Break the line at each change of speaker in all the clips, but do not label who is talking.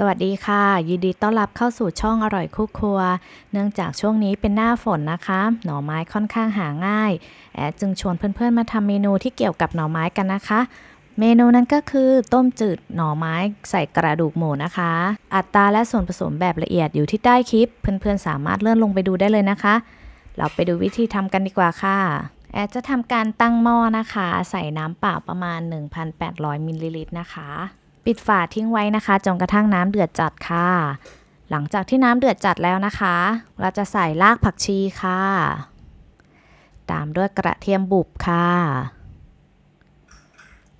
สวัสดีค่ะ ยินดีต้อนรับเข้าสู่ช่องอร่อยคู่ครัว เนื่องจากช่วงนี้เป็นหน้าฝนนะคะ หน่อไม้ค่อนข้างหาง่าย แอดจึงชวนเพื่อนๆมาทำเมนูที่เกี่ยวกับหน่อไม้กันนะคะ เมนูนั้นก็คือต้มจืดหน่อไม้ใส่กระดูกหมูนะคะ อัตราและส่วนผสมแบบละเอียดอยู่ที่ใต้คลิป เพื่อนๆสามารถเลื่อนลงไปดูได้เลยนะคะ เราไปดูวิธีทำกันดีกว่าค่ะแอดจะทำการตั้งหม้อนะคะ ใส่น้ำเปล่าประมาณ 1,800มิลลิลิตรนะคะ ปิดฝาทิ้งไว้นะคะจนกระทั่งน้ำเดือดจัดค่ะ หลังจากที่น้ำเดือดจัดแล้วนะคะ เราจะใส่รากผักชีค่ะ ตามด้วยกระเทียมบุบค่ะ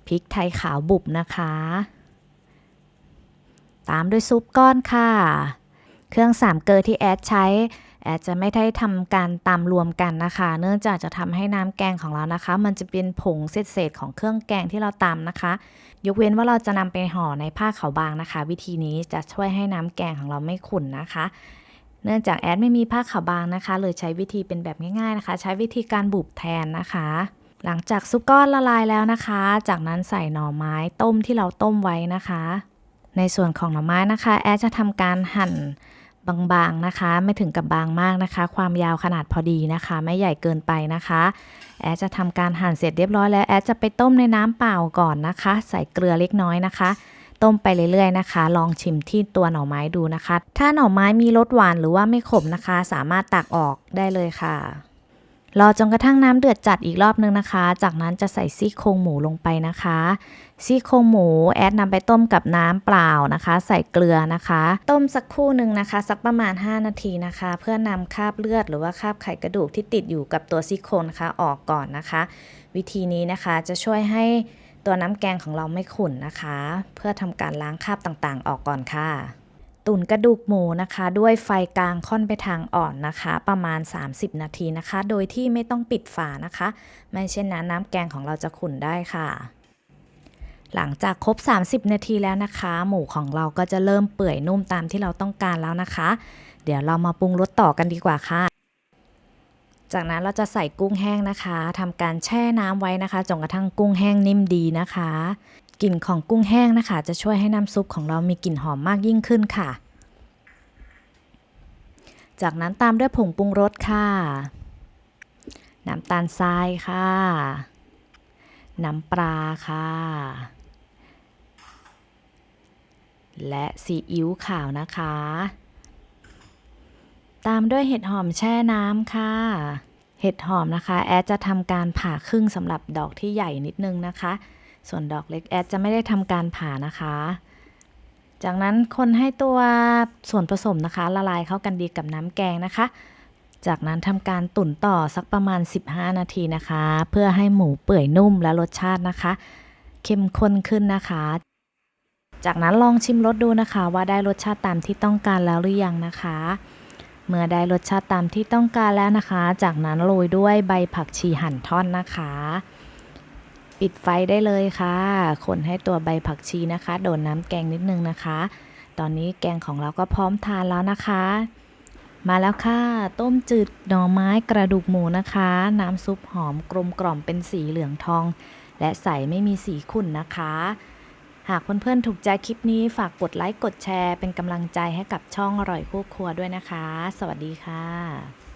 พริกไทยขาวบุบนะคะ ตามด้วยซุปก้อนค่ะ เครื่องสามเกลือที่แอดใช้ อดจจะไม่ได้ทำการตำรวมกันนะคะ เนื่องจากจะทำให้น้ำแกงของเรานะคะ มันจะเป็นผงเศษๆของเครื่องแกงที่เราตำนะคะ ยกเว้นว่าเราจะนำไปห่อในผ้าขาวบางนะคะ วิธีนี้จะช่วยให้น้ำแกงของเราไม่ขุ่นนะคะเนื่องจากแอดไม่มีผ้าขาวบางนะคะเลยใช้วิธีเป็นแบบง่ายๆนะคะ ใช้วิธีการบุบแทนนะคะ หลังจากซุปก้อนละลายแล้วนะคะ จากนั้นใส่หน่อไม้ต้มที่เราต้มไว้นะคะ ในส่วนของหน่อไม้นะคะ แอดจะทำการหั่น บางๆนะคะ ไม่ถึงกับบางมากนะคะ ความยาวขนาดพอดีนะคะ ไม่ใหญ่เกินไปนะคะ แอดจะทำการหั่นเสร็จเรียบร้อยแล้วแอดจะไปต้มในน้ำเปล่าก่อนนะคะ ใส่เกลือเล็กน้อยนะคะต้มไปเรื่อยๆนะคะ ลองชิมที่ตัวหน่อไม้ดูนะคะ ถ้าหน่อไม้มีรสหวานหรือว่าไม่ขมนะคะ สามารถตักออกได้เลยค่ะ รอจนกระทั่งน้ำเดือดจัดอีกรอบนึงนะคะ จากนั้นจะใส่ซี่โครงหมูลงไปนะคะ ซี่โครงหมูแอดนำไปต้มกับน้ำเปล่านะคะ ใส่เกลือนะคะ ต้มสักครู่หนึ่งนะคะ สักประมาณ 5 นาทีนะคะ เพื่อนำคราบเลือดหรือว่าคราบไขกระดูกที่ติดอยู่กับตัวซี่โครงนะคะออกก่อนนะคะ วิธีนี้นะคะจะช่วยให้ตัวน้ำแกงของเราไม่ขุ่นนะคะ เพื่อทำการล้างคราบต่างๆ ออกก่อนค่ะ ตุ๋นกระดูกหมูนะคะ ด้วยไฟกลางค่อนไปทางอ่อนนะคะ ประมาณ 30 นาทีนะคะ โดยที่ไม่ต้องปิดฝานะคะ ไม่เช่นนั้นน้ำแกงของเราจะขุ่นได้ค่ะหลังจากครบ 30 นาทีแล้วนะคะ หมูของเราก็จะเริ่มเปื่อยนุ่มตามที่เราต้องการแล้วนะคะ เดี๋ยวเรามาปรุงรสต่อกันดีกว่าค่ะ จากนั้นเราจะใส่กุ้งแห้งนะคะทำการแช่น้ำไว้นะคะจนกระทั่งกุ้งแห้งนิ่มดีนะคะ กลิ่นของกุ้งแห้งนะคะ จะช่วยให้น้ำซุปของเรามีกลิ่นหอมมากยิ่งขึ้นค่ะ จากนั้นตามด้วยผงปรุงรสค่ะ น้ำตาลทรายค่ะ น้ำปลาค่ะ และซีอิ๊วขาวนะคะ ตามด้วยเห็ดหอมแช่น้ำค่ะเห็ดหอมนะคะ แอดจะทำการผ่าครึ่งสำหรับดอกที่ใหญ่นิดนึงนะคะ ส่วนดอกเล็กแอดจะไม่ได้ทำการผ่านะคะ จากนั้นคนให้ตัวส่วนผสมนะคะ ละลายเข้ากันดีกับน้ำแกงนะคะ จากนั้นทำการตุ๋นต่อสักประมาณ 15 นาทีนะคะ เพื่อให้หมูเปื่อยนุ่มและรสชาตินะคะ เข้มข้นขึ้นนะคะ จากนั้นลองชิมรสดูนะคะ ว่าได้รสชาติตามที่ต้องการแล้วหรือยังนะคะเมื่อได้รสชาติตามที่ต้องการแล้วนะคะ จากนั้นโรยด้วยใบผักชีหั่นท่อนนะคะ ปิดไฟได้เลยค่ะ คนให้ตัวใบผักชีนะคะ โดนน้ำแกงนิดนึงนะคะ ตอนนี้แกงของเราก็พร้อมทานแล้วนะคะ มาแล้วค่ะ ต้มจืดหน่อไม้กระดูกหมูนะคะ น้ำซุปหอมกลมกล่อมเป็นสีเหลืองทอง และใสไม่มีสีขุ่นนะคะ หากเพื่อนๆถูกใจคลิปนี้ฝากกดไลค์กดแชร์ เป็นกำลังใจให้กับช่องอร่อยคู่ครัวด้วยนะคะ สวัสดีค่ะ